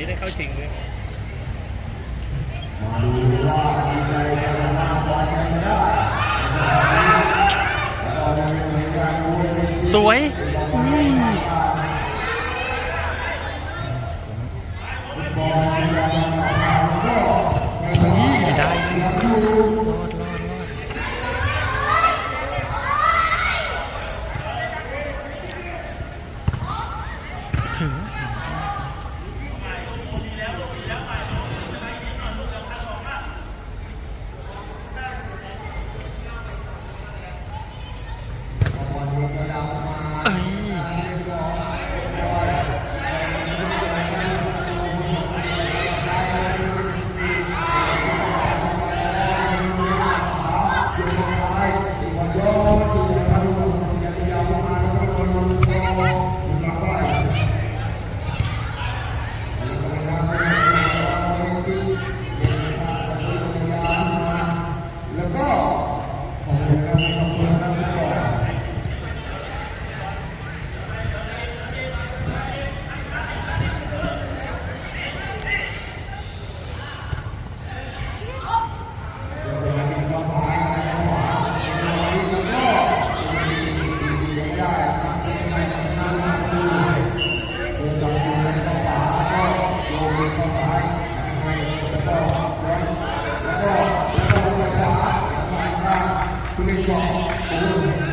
ี้ได้เข้าชิงไหยมาดูว่าทีมใดจะชนะคว้าแชนะได้สวยได้ Great job.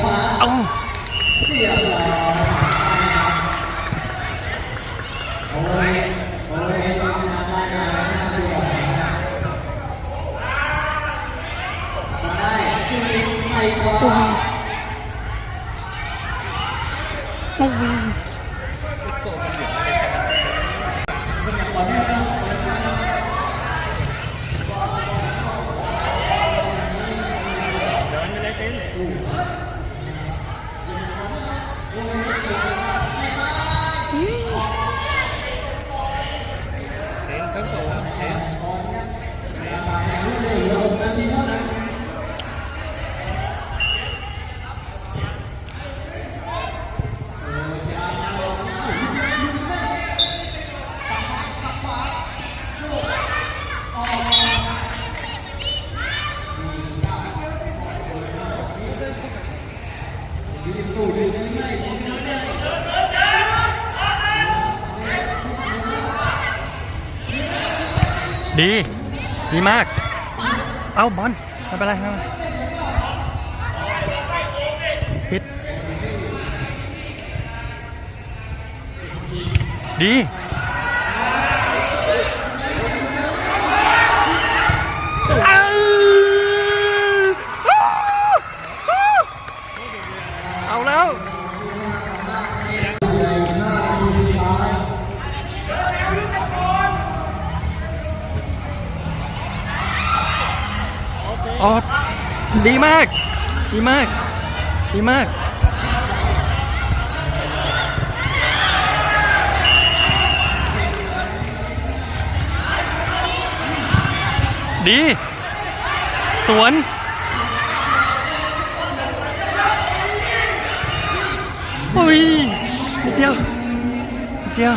ขวาเอ้าเรียบร้อยโอ้ยโอ้ยทำงานมางานแล้วหน้าดูแบบไหนนะได้ไปขวอ้ ดี ดีมาก เอาบอลไม่ไไม่เป็นไรปิดดีเอาแล้ว ออดดีมาก ดีมาก ดีมากดี สวน โอ้ยเดียวเดียว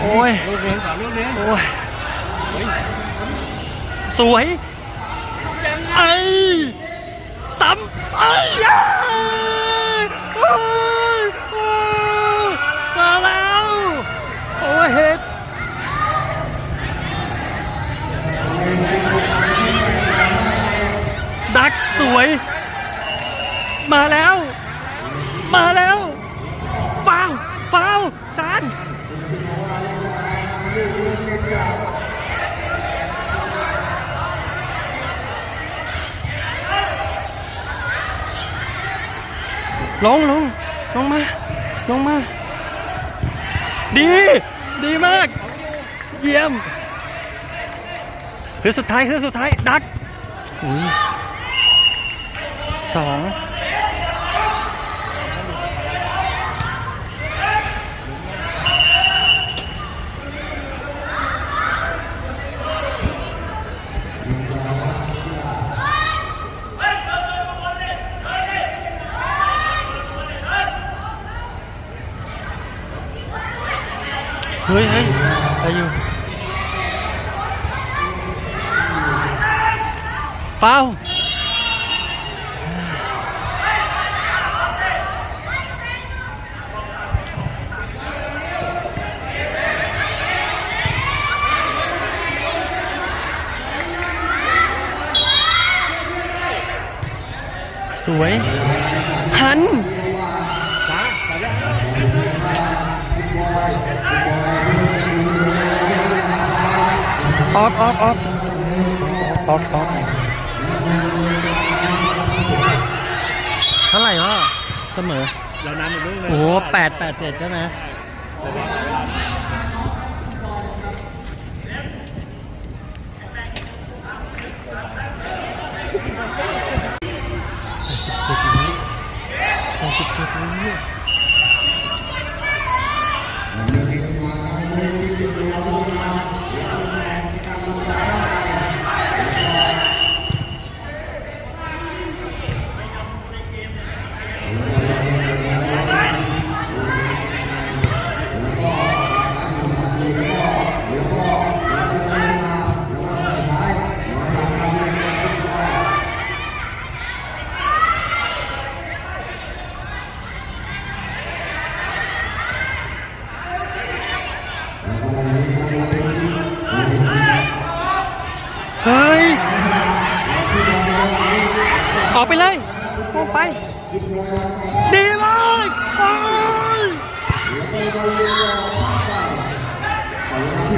โอ้ยสูงโอ้ย สวย ไอ้ยซ้ำไอ้ยยโอ้ยโอ้ยมาแล้วโอ้เฮ็ดดักสวย มาแล้ว มาแล้วฟาวฟาวจาน ลงลงลงมา ลงมา ดี ดีมาก เยี่ยมคือสุดท้ายคือสุดท้าย ดักอุ้ยสอง เฮ้ยเฮ้ยอะไร อยู่ฟาวสวยหันฟ้าขอได้ออฟออฟออฟออฟออฟเท่าไหร่วะเสมอเรานำอีกลูกหนึงโอ้โหแปดแปดเจ็ดใช่ไหมแต่ว่าเวลา tôi phát vào ở nhà thì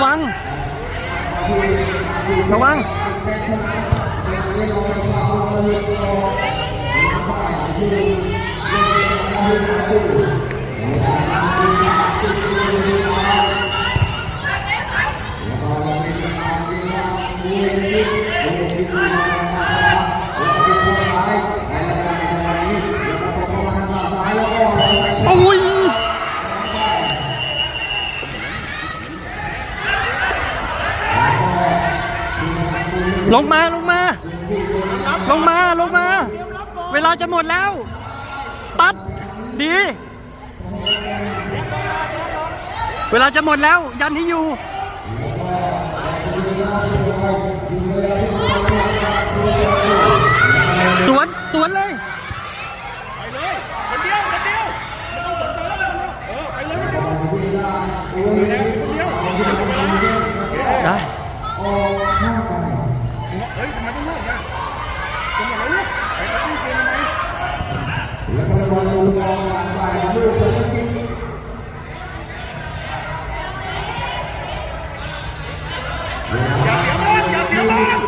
băng Đồ băng ลงมาลงมา ลงมาลงมา เวลาจะหมดแล้วตัด ดี เวลาจะหมดแล้ว ยันที่อยู่ สวน สวนเลย ไปเลยคนเดียวคนเดียวไม่ต้องสนใจแล้วเออไปเลยไปเลยคนเดียวคนเดียว ได้ เฮ้ยทำไมต้องเลิกอะจะหมดแล้วลูกไปปาร์ตี้เกมทำไม แล้วก็เป็นบอล ลูกกองหลังฝ่ายลูกคนละชิ้นอย่าเสียบอ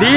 ลี